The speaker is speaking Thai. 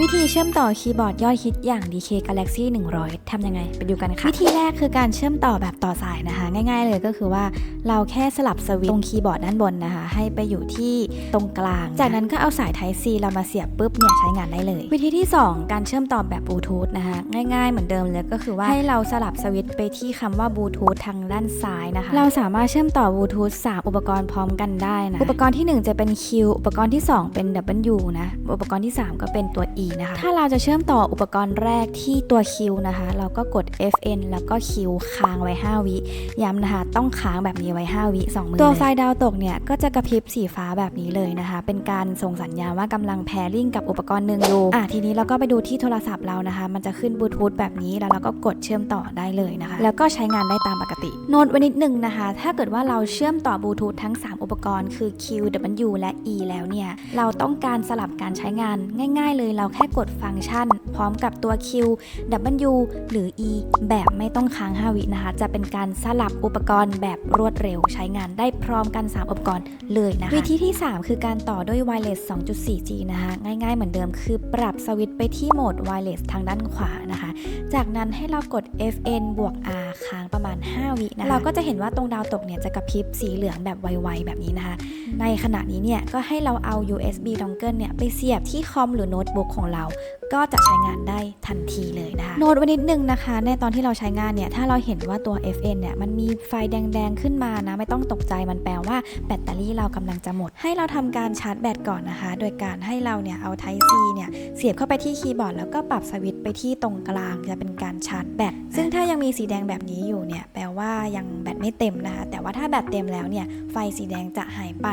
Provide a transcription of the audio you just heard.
วิธีเชื่อมต่อคีย์บอร์ดยอดฮิตอย่าง DK Galaxy 100 ทำยังไง ไปดูกันค่ะ วิธีแรกคือการเชื่อมต่อแบบต่อสายนะคะ ง่ายๆเลยก็คือว่าเราแค่สลับสวิตช์ตรงคีย์บอร์ดด้านบนนะคะ ให้ไปอยู่ที่ตรงกลาง จากนั้นก็เอาสาย Type C เรามาเสียบปุ๊บเนี่ยใช้งานได้เลย วิธีที่ 2 การเชื่อมต่อแบบบลูทูธนะคะง่ายๆเหมือนเดิมเลยก็คือว่าให้เราสลับสวิตช์ไปที่คำว่าบลูทูธทางด้านซ้ายนะคะเราสามารถเชื่อมต่อบลูทูธ3อุปกรณ์พร้อมกันได้นะอุปกรณ์ที่ 1 จะเป็น Q อุปกรณ์ที่ 2 เป็น W นะอุปกรณ์ที่ 3 ก็เป็นตัว E นะคะ ถ้าเราจะเชื่อมต่ออุปกรณ์แรกที่ตัว Q นะคะ เราก็กด FN แล้วก็ Q ค้างไว้ 5 วิย้ำนะคะ ต้องค้างแบบนี้ไว้ 5 วิ2มือตัวไฟดาวตกเนี่ย ก็จะกระพริบสีฟ้าแบบนี้เลยนะคะ เป็นการส่งสัญญาณว่ากำลังแพริ่งกับอุปกรณ์หนึ่งอยู่อะทีนี้เราก็ไปดูที่โทรศัพท์เรานะคะ มันจะขึ้นบลูทูธแบบนี้แล้วเราก็กดเชื่อมต่อได้เลยนะคะ แล้วก็ใช้งานได้ตามปกติ โน้ตไว้นิดนึงนะคะ ถ้าเกิดว่าเราเชื่อมต่อบลูทูธทั้ง 3 อุปกรณ์คือ Q W และ E แล้วเนี่ย เราต้องการสลับการใช้งานง่าย ๆ เลยเราแค่กดฟังก์ชัน พร้อมกับตัว Q W หรือ E แบบไม่ต้องค้าง 5 วินะคะ จะเป็นการสลับอุปกรณ์แบบรวดเร็ว ใช้งานได้พร้อมกัน 3 อุปกรณ์เลยนะคะ วิธีที่ 3 คือการต่อด้วย wireless 2.4G นะคะ ง่ายๆเหมือนเดิมคือปรับสวิตช์ไปที่โหมด wireless ทางด้านขวานะคะ จากนั้นให้เรากด FN บวก R ค้างประมาณ 5 วินะคะเราก็จะเห็นว่าตรงดาวตกเนี่ยจะกระพริบสีเหลืองแบบไวๆแบบนี้นะคะ ในขณะนี้เนี่ยก็ให้เราเอา USB dongle เนี่ยไปเสียบที่คอมหรือโน้ตบุ๊กของเรา ก็จะใช้งานได้ทันทีเลยนะคะโน้ตไว้นิดนึงนะคะ ในตอนที่เราใช้งานเนี่ยถ้าเราเห็นว่าตัว FN เนี่ยมันมีไฟแดง ๆ ขึ้นมานะ ไม่ต้องตกใจมันแปลว่าแบตเตอรี่เรากำลังจะหมด ให้เราทำการชาร์จแบตก่อนนะคะ โดยการให้เราเนี่ยเอา Type C เนี่ยเสียบเข้าไปที่คีย์บอร์ดแล้วก็ปรับสวิตช์ไปที่ตรงกลางจะเป็นการชาร์จแบตซึ่งถ้ายังมีสีแดงแบบนี้อยู่เนี่ยแปลว่ายังแบตไม่เต็มนะคะ แต่ว่าถ้าแบตเต็มแล้วเนี่ยไฟสีแดงจะหายไป